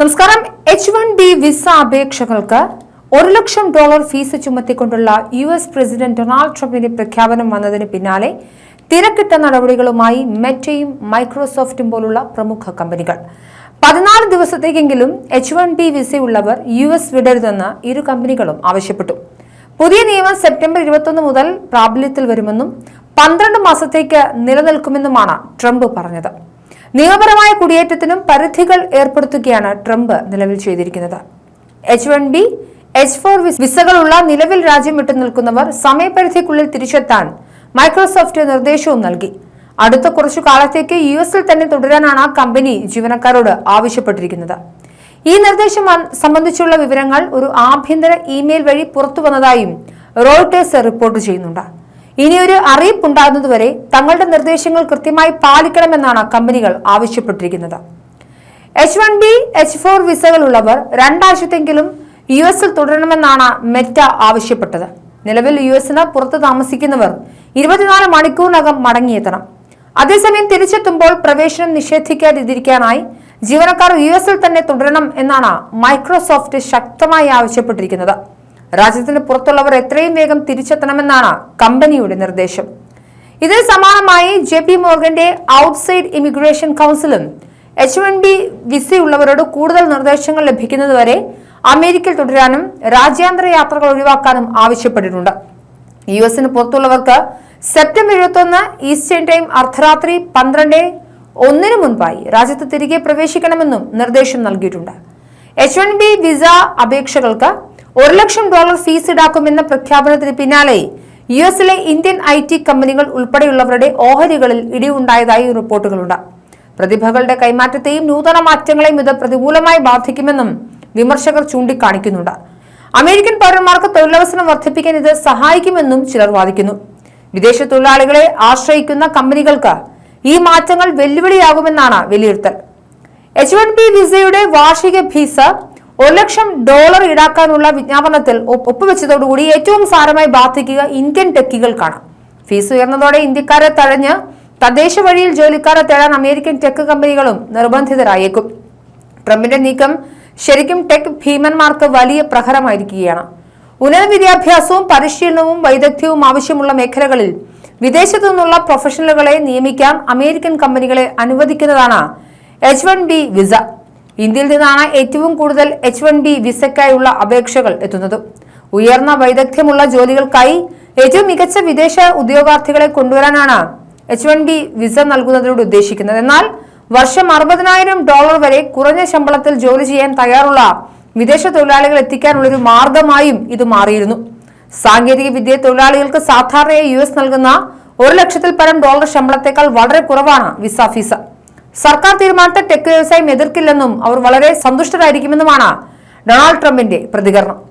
നമസ്കാരം. H one B visa അപേക്ഷകൾക്ക് ഒരു ലക്ഷം ഡോളർ ഫീസ് ചുമത്തിക്കൊണ്ടുള്ള യു എസ് പ്രസിഡന്റ് ഡൊണാൾഡ് ട്രംപിന്റെ പ്രഖ്യാപനം വന്നതിന് പിന്നാലെ തിരക്കിട്ട നടപടികളുമായി മെറ്റയും മൈക്രോസോഫ്റ്റും പോലുള്ള പ്രമുഖ കമ്പനികൾ. പതിനാല് ദിവസത്തേക്കെങ്കിലും എച്ച് വൺ ബി വിസയുള്ളവർ യു എസ് വിടരുതെന്ന് ഇരു കമ്പനികളും ആവശ്യപ്പെട്ടു. പുതിയ നിയമം സെപ്റ്റംബർ ഇരുപത്തൊന്ന് മുതൽ പ്രാബല്യത്തിൽ വരുമെന്നും പന്ത്രണ്ട് മാസത്തേക്ക് നിലനിൽക്കുമെന്നുമാണ് ട്രംപ് പറഞ്ഞത്. നിയമപരമായ കുടിയേറ്റത്തിനും പരിധികൾ ഏർപ്പെടുത്തുകയാണ് ട്രംപ് നിലവിൽ ചെയ്തിരിക്കുന്നത്. H one B H four വിസകളുള്ള നിലവിൽ രാജ്യം വിട്ടു നിൽക്കുന്നവർ സമയപരിധിക്കുള്ളിൽ തിരിച്ചെത്താൻ മൈക്രോസോഫ്റ്റ് നിർദ്ദേശവും നൽകി. അടുത്ത കുറച്ചു കാലത്തേക്ക് യു എസിൽ തന്നെ തുടരാനാണ് കമ്പനി ജീവനക്കാരോട് ആവശ്യപ്പെട്ടിരിക്കുന്നത്. ഈ നിർദ്ദേശം സംബന്ധിച്ചുള്ള വിവരങ്ങൾ ഒരു ആഭ്യന്തര ഇമെയിൽ വഴി പുറത്തു വന്നതായും റോയിട്ടേഴ്സ് റിപ്പോർട്ട് ചെയ്യുന്നുണ്ട്. ഇനിയൊരു അറിയിപ്പ് ഉണ്ടാകുന്നതുവരെ തങ്ങളുടെ നിർദ്ദേശങ്ങൾ കൃത്യമായി പാലിക്കണമെന്നാണ് കമ്പനികൾ ആവശ്യപ്പെട്ടിരിക്കുന്നത്. H one B H four വിസകളുള്ളവർ രണ്ടാഴ്ചത്തെങ്കിലും യു എസിൽ തുടരണമെന്നാണ് മെറ്റ ആവശ്യപ്പെട്ടത്. നിലവിൽ യു എസിന് പുറത്ത് താമസിക്കുന്നവർ ഇരുപത്തിനാല് മണിക്കൂറിനകം മടങ്ങിയെത്തണം. അതേസമയം തിരിച്ചെത്തുമ്പോൾ പ്രവേശനം നിഷേധിക്കാതിരിക്കാനായി ജീവനക്കാർ യു എസിൽ തന്നെ തുടരണം എന്നാണ് മൈക്രോസോഫ്റ്റ് ശക്തമായി ആവശ്യപ്പെട്ടിരിക്കുന്നത്. രാജ്യത്തിന് പുറത്തുള്ളവർ എത്രയും വേഗം തിരിച്ചെത്തണമെന്നാണ് കമ്പനിയുടെ നിർദ്ദേശം. ഇതിന് സമാനമായി ജെ പി മോർഗന്റെ ഔട്ട്സൈഡ് ഇമിഗ്രേഷൻ കൗൺസിലും എച്ച് വൺ ബി വിസയുള്ളവരോട് കൂടുതൽ നിർദ്ദേശങ്ങൾ ലഭിക്കുന്നതുവരെ അമേരിക്കയിൽ തുടരാനും രാജ്യാന്തര യാത്രകൾ ഒഴിവാക്കാനും ആവശ്യപ്പെട്ടിട്ടുണ്ട്. യു എസിന് പുറത്തുള്ളവർക്ക് സെപ്റ്റംബർ ഇരുപത്തൊന്ന് ഈസ്റ്റേൺ ടൈം അർദ്ധരാത്രി പന്ത്രണ്ട് ഒന്നിനു മുൻപായി രാജ്യത്ത് തിരികെ പ്രവേശിക്കണമെന്നും നിർദ്ദേശം നൽകിയിട്ടുണ്ട്. എച്ച് വൺ ബി വിസ അപേക്ഷകൾക്ക് ഒരു ലക്ഷം ഡോളർ ഫീസ് ഈടാക്കുമെന്ന പ്രഖ്യാപനത്തിന് പിന്നാലെ യു എസിലെ ഇന്ത്യൻ ഐ ടി കമ്പനികൾ ഉൾപ്പെടെയുള്ളവരുടെ ഓഹരികളിൽ ഇടിവുണ്ടായതായി റിപ്പോർട്ടുകളുണ്ട്. പ്രതിഭകളുടെ കൈമാറ്റത്തെയും നൂതന മാറ്റങ്ങളെയും ഇത് പ്രതികൂലമായി ബാധിക്കുമെന്നും വിമർശകർ ചൂണ്ടിക്കാണിക്കുന്നുണ്ട്. അമേരിക്കൻ പൗരന്മാർക്ക് തൊഴിലവസരം വർദ്ധിപ്പിക്കാൻ ഇത് സഹായിക്കുമെന്നും ചിലർ വാദിക്കുന്നു. വിദേശ തൊഴിലാളികളെ ആശ്രയിക്കുന്ന കമ്പനികൾക്ക് ഈ മാറ്റങ്ങൾ വെല്ലുവിളിയാകുമെന്നാണ് വിലയിരുത്തൽ. എച്ച് വൺ ബി വിസയുടെ വാർഷിക ഫീസ് ഒരു ലക്ഷം ഡോളർ ഈടാക്കാനുള്ള വിജ്ഞാപനത്തിൽ ഒപ്പുവെച്ചതോടുകൂടി ഏറ്റവും സാരമായി ബാധിക്കുക ഇന്ത്യൻ ടെക്കികൾക്കാണ് ഫീസ് ഉയർന്നതോടെ ഇന്ത്യക്കാരെ തഴഞ്ഞ് തദ്ദേശ വഴിയിൽ ജോലിക്കാരെ തേടാൻ അമേരിക്കൻ ടെക് കമ്പനികളും നിർബന്ധിതരായേക്കും. ട്രംപിന്റെ നീക്കം ശരിക്കും ടെക് ഭീമന്മാർക്ക് വലിയ പ്രഹരമായിരിക്കുകയാണ്. ഉന്നത വിദ്യാഭ്യാസവും പരിശീലനവും വൈദഗ്ധ്യവും ആവശ്യമുള്ള മേഖലകളിൽ വിദേശത്തു നിന്നുള്ള പ്രൊഫഷണലുകളെ നിയമിക്കാൻ അമേരിക്കൻ കമ്പനികളെ അനുവദിക്കുന്നതാണ് എച്ച് വൺ ബി വിസ. ഇന്ത്യയിൽ നിന്നാണ് ഏറ്റവും കൂടുതൽ എച്ച് വൺ ബി വിസയ്ക്കായുള്ള അപേക്ഷകൾ എത്തുന്നത്. ഉയർന്ന വൈദഗ്ധ്യമുള്ള ജോലികൾക്കായി ഏറ്റവും മികച്ച വിദേശ ഉദ്യോഗാർത്ഥികളെ കൊണ്ടുവരാനാണ് എച്ച് വൺ ബി വിസ നൽകുന്നതിലൂടെ ഉദ്ദേശിക്കുന്നത്. എന്നാൽ വർഷം അറുപതിനായിരം ഡോളർ വരെ കുറഞ്ഞ ശമ്പളത്തിൽ ജോലി ചെയ്യാൻ തയ്യാറുള്ള വിദേശ തൊഴിലാളികൾ എത്തിക്കാനുള്ള ഒരു മാർഗമായും ഇത് മാറിയിരുന്നു. സാങ്കേതിക വിദ്യ തൊഴിലാളികൾക്ക് സാധാരണയായി യു എസ് നൽകുന്ന ഒരു ലക്ഷത്തിൽ പരം ഡോളർ ശമ്പളത്തേക്കാൾ വളരെ കുറവാണ് വിസ ഫീസ്. സർക്കാർ തീരുമാനത്തെ ടെക് വ്യവസായം എതിർക്കില്ലെന്നും അവർ വളരെ സന്തുഷ്ടരായിരിക്കുമെന്നുമാണ് ഡൊണാൾഡ് ട്രംപിന്റെ പ്രതികരണം.